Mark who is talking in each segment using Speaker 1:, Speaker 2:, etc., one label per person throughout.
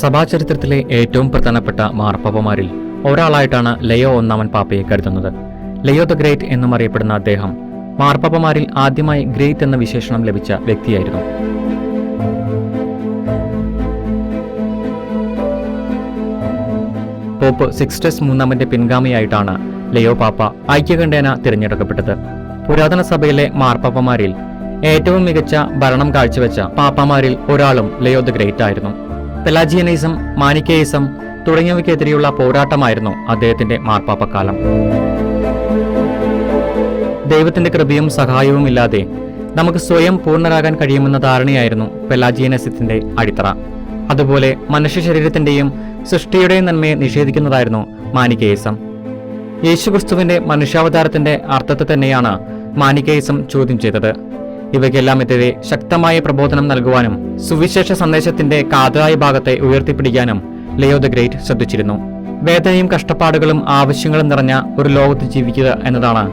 Speaker 1: സഭാചരിത്രത്തിലെ ഏറ്റവും പ്രധാനപ്പെട്ട മാർപ്പാപ്പമാരിൽ ഒരാളായിട്ടാണ് ലയോ ഒന്നാമൻ പാപ്പയെ കരുതുന്നത്. ലയോ ദ ഗ്രേറ്റ് എന്നും അറിയപ്പെടുന്ന അദ്ദേഹം മാർപ്പാപ്പമാരിൽ ആദ്യമായി ഗ്രേറ്റ് എന്ന വിശേഷണം ലഭിച്ച വ്യക്തിയായിരുന്നു. പോപ്പ് സിക്സ്റ്റസ് മൂന്നാമന്റെ പിൻഗാമിയായിട്ടാണ് ലയോ പാപ്പ ഐക്യകണ്ഠേന തിരഞ്ഞെടുക്കപ്പെട്ടത്. പുരാതന സഭയിലെ മാർപ്പാപ്പമാരിൽ ഏറ്റവും മികച്ച ഭരണം കാഴ്ചവെച്ച പാപ്പമാരിൽ ഒരാളും ലയോ ദ ഗ്രേറ്റ് ആയിരുന്നു. പെലാജിയനിസം മാനിക്കേയിസം തുടങ്ങിയവയ്ക്കെതിരെയുള്ള പോരാട്ടമായിരുന്നു അദ്ദേഹത്തിന്റെ മാർപ്പാപ്പക്കാലം. ദൈവത്തിന്റെ കൃപയും സഹായവും ഇല്ലാതെ നമുക്ക് സ്വയം പൂർണരാകാൻ കഴിയുമെന്ന ധാരണയായിരുന്നു പെലാജിയനസത്തിന്റെ അടിത്തറ. അതുപോലെ മനുഷ്യ ശരീരത്തിന്റെയും സൃഷ്ടിയുടെയും നന്മയെ നിഷേധിക്കുന്നതായിരുന്നു മാനിക്കേയിസം. യേശുക്രിസ്തുവിന്റെ മനുഷ്യാവതാരത്തിന്റെ അർത്ഥത്തെ തന്നെയാണ് മാനിക്കേയിസം ചോദ്യം ചെയ്തത്. ഇവയ്ക്കെല്ലാം എതിരെ ശക്തമായ പ്രബോധനം നൽകുവാനും സുവിശേഷ സന്ദേശത്തിന്റെ കാതലായ ഭാഗത്തെ ഉയർത്തിപ്പിടിക്കാനും ലിയോ ദ ഗ്രേറ്റ് ശ്രദ്ധിച്ചിരുന്നു. വേദനയും കഷ്ടപ്പാടുകളും ആവശ്യങ്ങളും നിറഞ്ഞ ഒരു ലോകത്ത് ജീവിക്കുക എന്നതാണ്.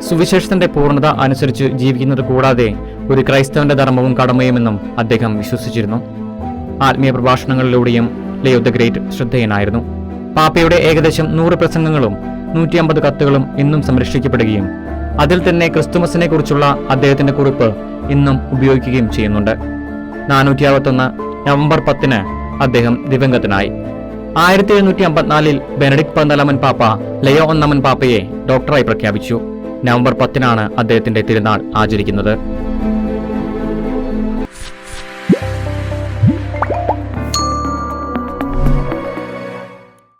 Speaker 1: സുവിശേഷത്തിന്റെ പൂർണത അനുസരിച്ച് ജീവിക്കുന്നത് കൂടാതെ ഒരു ക്രൈസ്തവന്റെ ധർമ്മവും കടമയുമെന്നും അദ്ദേഹം വിശ്വസിച്ചിരുന്നു. ആത്മീയ പ്രഭാഷണങ്ങളിലൂടെയും ലിയോ ദ ഗ്രേറ്റ് ശ്രദ്ധേയനായിരുന്നു. പാപ്പയുടെ ഏകദേശം നൂറ് പ്രസംഗങ്ങളും നൂറ്റി അമ്പത് കത്തുകളും ഇന്നും സംരക്ഷിക്കപ്പെടുകയും അതിൽ തന്നെ ക്രിസ്തുമസിനെ കുറിച്ചുള്ള അദ്ദേഹത്തിന്റെ കുറിപ്പ് ഇന്നും ഉപയോഗിക്കുകയും ചെയ്യുന്നുണ്ട്. നാനൂറ്റി അറുപത്തൊന്ന് നവംബർ പത്തിന് അദ്ദേഹം ദിവംഗതനായി ആയിരത്തി എഴുന്നൂറ്റി അമ്പത്തിനാലിൽ ബെനഡിക് പന്തലമൻ പാപ്പ ലയോ ഒന്നാമൻ പാപ്പയെ ഡോക്ടറായി പ്രഖ്യാപിച്ചു. നവംബർ പത്തിനാണ് അദ്ദേഹത്തിന്റെ തിരുനാൾ ആചരിക്കുന്നത്.